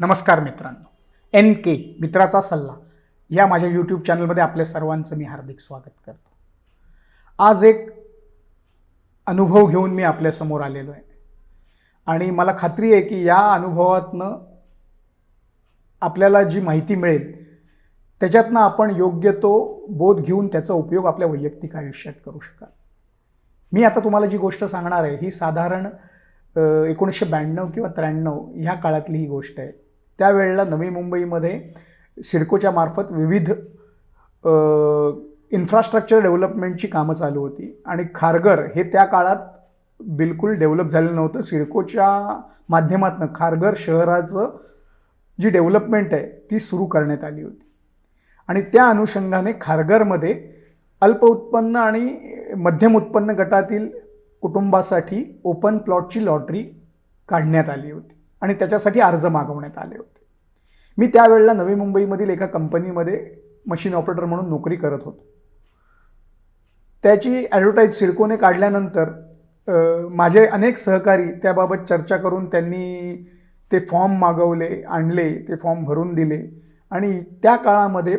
नमस्कार मित्रांनो. एन के मित्राचा सल्ला. या माझ्या यूट्यूब चॅनलमध्ये आपल्या सर्वांचं मी हार्दिक स्वागत करतो. आज एक अनुभव घेऊन मी आपल्यासमोर आलेलो आहे. आणि मला खात्री आहे की या अनुभवातनं आपल्याला जी माहिती मिळेल त्याच्यातनं आपण योग्य तो बोध घेऊन त्याचा उपयोग आपल्या वैयक्तिक आयुष्यात करू शकाल. मी आता तुम्हाला जी गोष्ट सांगणार आहे ही साधारण एकोणीसशे ब्याण्णव किंवा त्र्याण्णव ह्या काळातली ही गोष्ट आहे. त्यावेळेला नवी मुंबईमध्ये सिडकोच्या मार्फत विविध इन्फ्रास्ट्रक्चर डेव्हलपमेंटची कामं चालू होती. आणि खारघर हे त्या काळात बिलकुल डेव्हलप झालेलं नव्हतं. सिडकोच्या माध्यमातून खारघर शहराचं जी डेव्हलपमेंट आहे ती सुरू करण्यात आली होती. आणि त्या अनुषंगाने खारघरमध्ये अल्प उत्पन्न आणि मध्यम उत्पन्न गटातील कुटुंबासाठी ओपन प्लॉटची लॉटरी काढण्यात आली होती. आणि त्याच्यासाठी अर्ज मागवण्यात आले होते. मी त्यावेळेला नवी मुंबईमधील एका कंपनीमध्ये मशीन ऑपरेटर म्हणून नोकरी करत होतो. त्याची ॲडव्हर्टाईज सिडकोने काढल्यानंतर माझे अनेक सहकारी त्याबाबत चर्चा करून त्यांनी ते फॉर्म मागवले आणले ते फॉर्म भरून दिले. आणि त्या काळामध्ये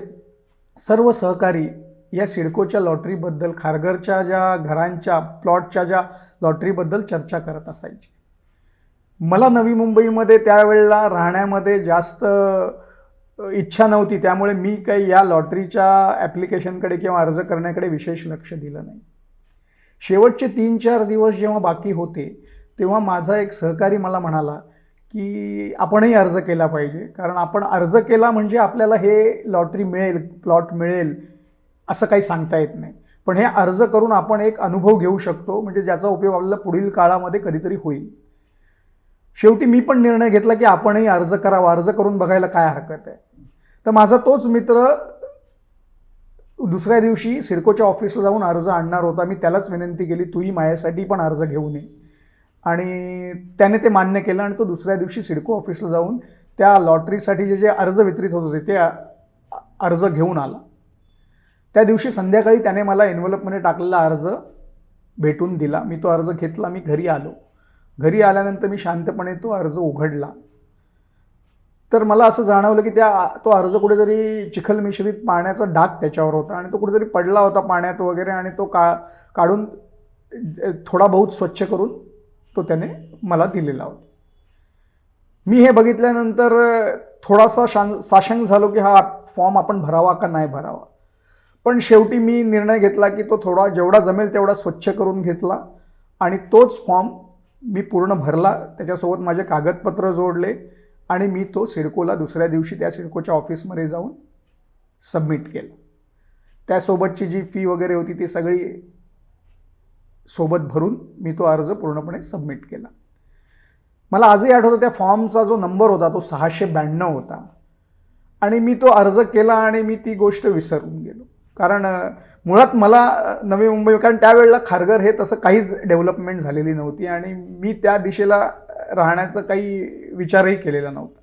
सर्व सहकारी या सिडकोच्या लॉटरीबद्दल खारघरच्या ज्या घरांच्या प्लॉटच्या ज्या लॉटरीबद्दल चर्चा करत असायची. मला नवी मुंबईमध्ये त्यावेळेला राहण्यामध्ये जास्त इच्छा नव्हती. त्यामुळे मी काही या लॉटरीच्या ॲप्लिकेशनकडे किंवा अर्ज करण्याकडे विशेष लक्ष दिलं नाही. शेवटचे तीन चार दिवस जेव्हा बाकी होते तेव्हा माझा एक सहकारी मला म्हणाला की आपणही अर्ज केला पाहिजे. कारण आपण अर्ज केला म्हणजे आपल्याला हे लॉटरी मिळेल प्लॉट मिळेल असं काही सांगता येत नाही. पण हे अर्ज करून आपण एक अनुभव घेऊ शकतो म्हणजे ज्याचा उपयोग आपल्याला पुढील काळामध्ये कधीतरी होईल. शेवटी मी पण निर्णय घेतला की आपणही अर्ज करावा. अर्ज करून बघायला काय हरकत आहे. तर माझा तोच मित्र दुसऱ्या दिवशी सिडकोच्या ऑफिसला जाऊन अर्ज आणणार होता. मी त्यालाच विनंती केली तूही माझ्यासाठी पण अर्ज घेऊन ये आणि त्याने ते मान्य केलं आणि तो दुसऱ्या दिवशी सिडको ऑफिसला जाऊन त्या लॉटरीसाठी जे जे अर्ज वितरित होत होते ते अर्ज घेऊन आला. त्या दिवशी संध्याकाळी त्याने मला एन्व्हलपमध्ये टाकलेला अर्ज भेटून दिला. मी तो अर्ज घेतला. मी घरी आलो. घरी आल्यानंतर मी शांतपणे तो अर्ज उघडला. तर मला असं जाणवलं की त्या तो अर्ज कुठेतरी चिखल मिश्रित पाण्याचा डाग त्याच्यावर होता आणि तो कुठेतरी पडला होता पाण्यात वगैरे आणि तो का काढून थोडा बहुत स्वच्छ करून तो त्याने मला दिलेला होता. मी हे बघितल्यानंतर थोडासा शां साशंक झालो की हा फॉर्म आपण भरावा का नाही भरावा. पण शेवटी मी निर्णय घेतला की तो थोडा जेवढा जमेल तेवढा स्वच्छ करून घेतला आणि तोच फॉर्म मी पूर्ण भरला त्याच्यासोबत माझे कागदपत्र जोडले आणि मी तो सिडकोला दुसऱ्या दिवशी त्या सिडकोच्या ऑफिसमध्ये जाऊन सबमिट केलं. त्यासोबतची जी फी वगैरे होती ती सगळी सोबत भरून मी तो अर्ज पूर्णपणे सबमिट केला. मला आजही आठवतं त्या फॉर्मचा जो नंबर होता तो सहाशे ब्याण्णव होता. आणि मी तो अर्ज केला आणि मी ती गोष्ट विसरून गेलो. कारण मुळात मला नवी मुंबई कारण त्यावेळेला खारघर हे तसं काहीच डेव्हलपमेंट झालेली नव्हती आणि मी त्या दिशेला राहण्याचा काही विचारही केलेला नव्हता.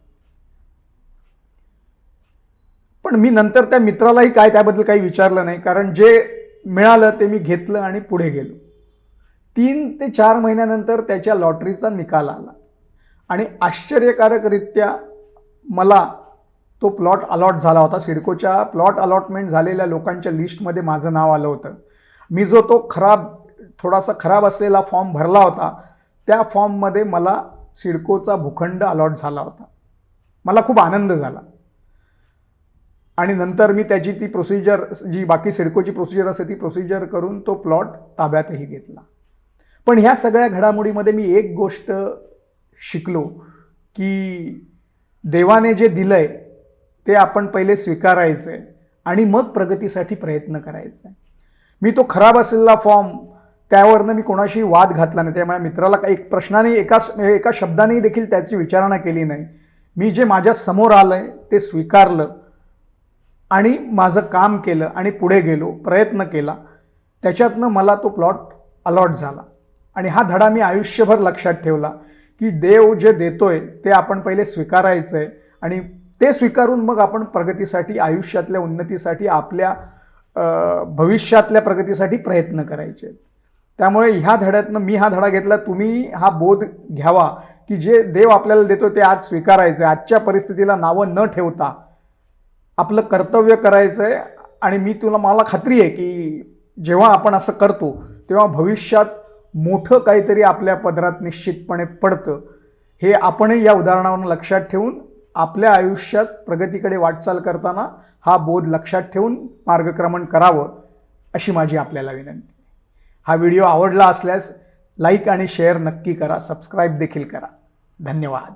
पण मी नंतर त्या मित्रालाही काय त्याबद्दल काही विचारलं नाही कारण जे मिळालं ते मी घेतलं आणि पुढे गेलो. तीन ते चार महिन्यानंतर त्याच्या लॉटरीचा निकाल आला. आणि आश्चर्यकारकरित्या मला तो प्लॉट अलॉट झाला होता. सिडकोच्या प्लॉट अलॉटमेंट झालेल्या लोकांच्या लिस्टमध्ये माझं नाव आलं होतं. मी जो तो खराब थोडासा खराब असलेला फॉर्म भरला होता त्या फॉर्ममध्ये मला सिडकोचा भूखंड अलॉट झाला होता. मला खूप आनंद झाला. आणि नंतर मी त्याची ती प्रोसिजर जी बाकी सिडकोची प्रोसिजर असते ती प्रोसिजर करून तो प्लॉट ताब्यातही घेतला. पण ह्या सगळ्या घडामोडीमध्ये मी एक गोष्ट शिकलो की देवाने जे दिलं आहे ते आपण पहिले स्वीकारायचं आहे आणि मग प्रगतीसाठी प्रयत्न करायचा. आहे मी तो खराब असलेला फॉर्म त्यावरनं मी कोणाशी वाद घातला नाही. त्यामुळे मित्राला काही एक प्रश्नाने एका एका शब्दाने देखील त्याची विचारणा केली नाही. मी जे माझ्यासमोर आलं आहे ते स्वीकारलं आणि माझं काम केलं आणि पुढे गेलो प्रयत्न केला. त्याच्यातनं मला तो प्लॉट अलॉट झाला. आणि हा धडा मी आयुष्यभर लक्षात ठेवला की देव जे देतोय ते आपण पहिले स्वीकारायचं आहे आणि ते स्वीकारून मग आपण प्रगतीसाठी आयुष्यातल्या उन्नतीसाठी आपल्या भविष्यातल्या प्रगतीसाठी प्रयत्न करायचे. त्यामुळे ह्या धड्यातनं मी हा धडा घेतला तुम्ही हा बोध घ्यावा की जे देव आपल्याला देतो ते आज स्वीकारायचं आहे आजच्या परिस्थितीला नावं न ठेवता आपलं कर्तव्य करायचं आहे आणि मी तुला मला खात्री आहे की जेव्हा आपण असं करतो तेव्हा भविष्यात मोठं काहीतरी आपल्या पदरात निश्चितपणे पडतं. हे आपणही या उदाहरणावरून लक्षात ठेवून आपल्या आयुष्यात प्रगतीकडे वाटचाल करताना हा बोध लक्षात ठेवून मार्गक्रमण करावं अशी माझी आपल्याला विनंती. हा व्हिडिओ आवडला असल्यास लाईक आणि शेअर नक्की करा सबस्क्राईब देखील करा. धन्यवाद.